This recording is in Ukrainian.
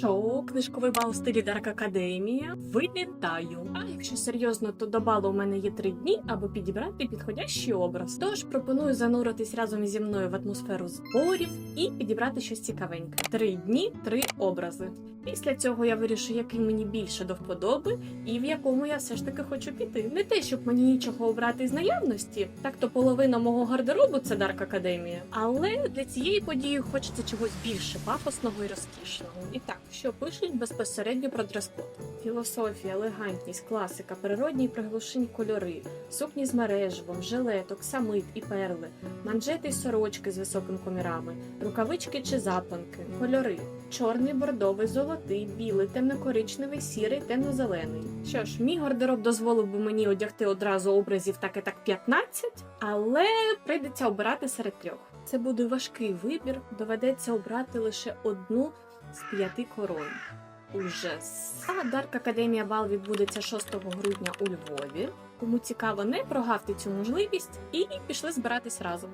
Шоу, книжковий бал у стилі Дарк Академія. Вилітаю. А якщо серйозно, то до балу у мене є три дні, аби підібрати підходящий образ. Тож пропоную зануритись разом зі мною в атмосферу зборів і підібрати щось цікавеньке. Три дні, три образи. Після цього я вирішу, який мені більше до вподоби, і в якому я все ж таки хочу піти. Не те, щоб мені нічого обрати з наявності, так то половина мого гардеробу це Дарк Академія. Але для цієї події хочеться чогось більше пафосного і розкішного. І так, що пишуть безпосередньо про дрес-код. Філософія, елегантність, класика, природні й приглушені кольори, сукні з мережевом, жилеток, самит і перли, манжети й сорочки з високими комірами, рукавички чи запанки, кольори. Чорний, бордовий, золотий, білий, темно-коричневий, сірий, темно-зелений. Що ж, мій гардероб дозволив би мені одягти одразу образів так і так 15, але прийдеться обирати серед трьох. Це буде важкий вибір, доведеться обрати лише одну з п'яти корон. Уже А Дарк Академія Бал відбудеться 6 грудня у Львові. Кому цікаво, не прогавте цю можливість і пішли збиратись разом.